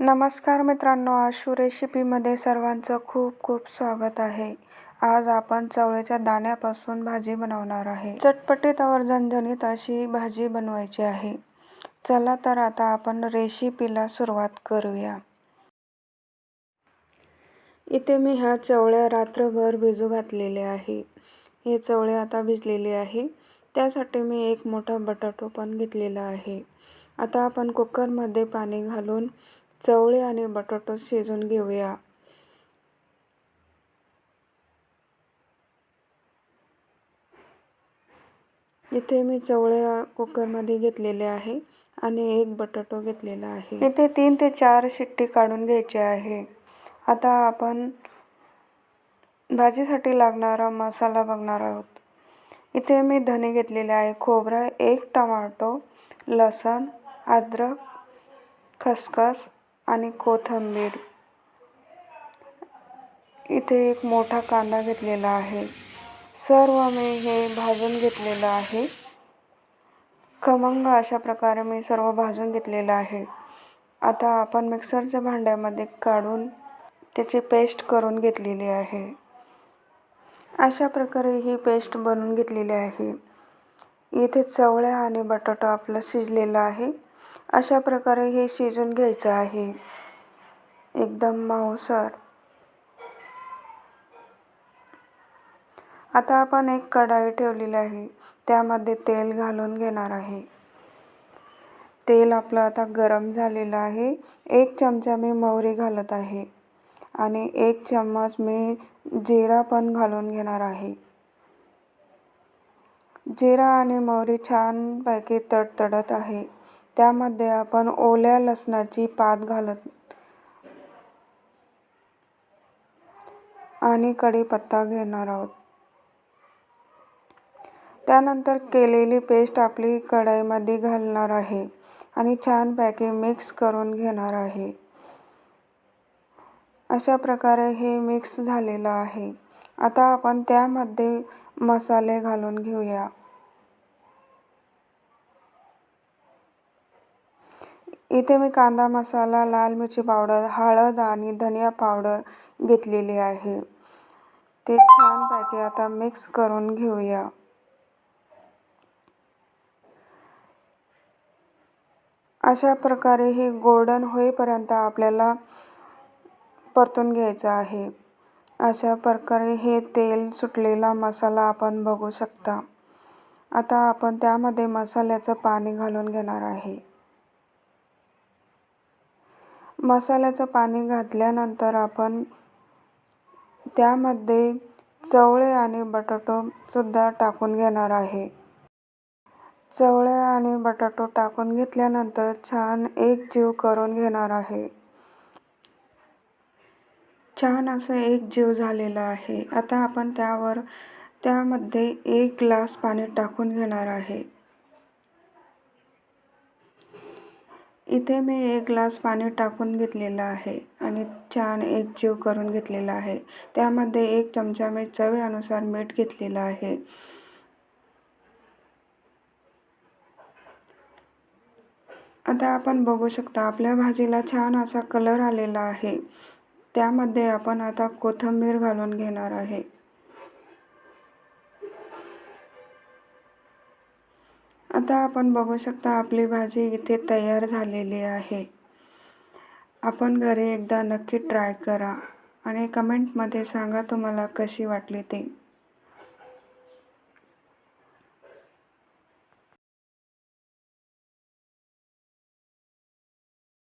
नमस्कार मित्रांनो आशू रेसिपीमध्ये सर्वांचं खूप खूप स्वागत आहे. आज आपण चवळीच्या दाण्यापासून भाजी बनवणार आहे. चटपटीत और झणझणीत अशी भाजी बनवायची आहे. चला तर आता आपण रेसिपीला सुरुवात करूया. इथे मी ह्या चवळ्या रात्रभर भिजू घातलेले आहे. हे चवळे आता भिजलेले आहे. त्यासाठी मी एक मोठा बटाटो पण घेतलेला आहे. आता आपण कुकरमध्ये पाणी घालून चवळे आणि बटाटो शिजून घेऊया. इथे मी चवळे कुकरमध्ये घेतलेले आहे आणि एक बटाटो घेतलेला आहे. इथे तीन ते चार शिट्टी काढून घ्यायची आहे. आता आपण भाजीसाठी लागणारा मसाला बघणार आहोत. इथे मी धने घेतलेले आहे खोबरं एक टमाटो लसण अद्रक खसखस आणि कोथिंबीर. इथे एक मोठा कांदा घेतलेला आहे. सर्व मी हे भाजून घेतलेलं आहे. खमंग अशा प्रकारे मी सर्व भाजून घेतलेलं आहे. आता आपण मिक्सरच्या भांड्यामध्ये काढून त्याची पेस्ट करून घेतलेली आहे. अशा प्रकारे ही पेस्ट बनवून घेतलेली आहे. इथे चवळ्या आणि बटाटा आपलं शिजलेलं आहे. अशा प्रकारे हे शिजून घ्यायचं आहे. एकदम मांसर आता आपण एक कढाई ठेवलेली आहे. त्यामध्ये तेल घालून घेणार आहे. तेल आपलं आता गरम झालेलं आहे. एक चमचा मी मोहरी घालत आहे. आणि एक चम्मच मी जिरा पण घालून घेणार आहे. जिरा आणि मोहरी छानपैकी तडतडत आहे. त्यामध्ये आपण ओल्या लसणाची पात घालत आणि कढीपत्ता घेणार आहोत. त्यानंतर केलेली पेस्ट आपली कढईमध्ये घालणार आहे आणि छानपैकी मिक्स करून घेणार आहे. अशा प्रकारे हे मिक्स झालेलं आहे. आता आपण त्यामध्ये मसाले घालून घेऊया. इथे मी कांदा मसाला लाल मिरची पावडर हळद आणि धनिया पावडर घेतलेली आहे. ते छानपैकी आता मिक्स करून घेऊया. अशा प्रकारे हे गोल्डन होईपर्यंत आपल्याला परतून घ्यायचं आहे. अशा प्रकारे हे तेल सुटलेला मसाला आपण बघू शकता. आता आपण त्यामध्ये मसाल्याचं पाणी घालून घेणार आहे. मसाल्याचं पाणी घातल्यानंतर आपण त्यामध्ये चवळे आणि बटाटोसुद्धा टाकून घेणार आहे. चवळे आणि बटाटो टाकून घेतल्यानंतर छान एक जीव करून घेणार आहे. छान असं एक जीव झालेलं आहे. आता आपण त्यावर त्यामध्ये एक ग्लास पाणी टाकून घेणार आहे. इथे मी एक ग्लास पाणी टाकून घेतलेलं आहे आणि छान एक जीव करून घेतलेला आहे. त्यामध्ये एक चमचा मी चवीनुसार मीठ घेतलेलं आहे. आता आपण बघू शकता आपल्या भाजीला छान असा कलर आलेला आहे. त्यामध्ये आपण आता कोथिंबीर घालून घेणार आहे. आता आपण बघू शकता आपली भाजी इथे तयार झालेली आहे. आपण घरी एकदा नक्की ट्राय करा आणि कमेंटमध्ये सांगा तुम्हाला कशी वाटली ते.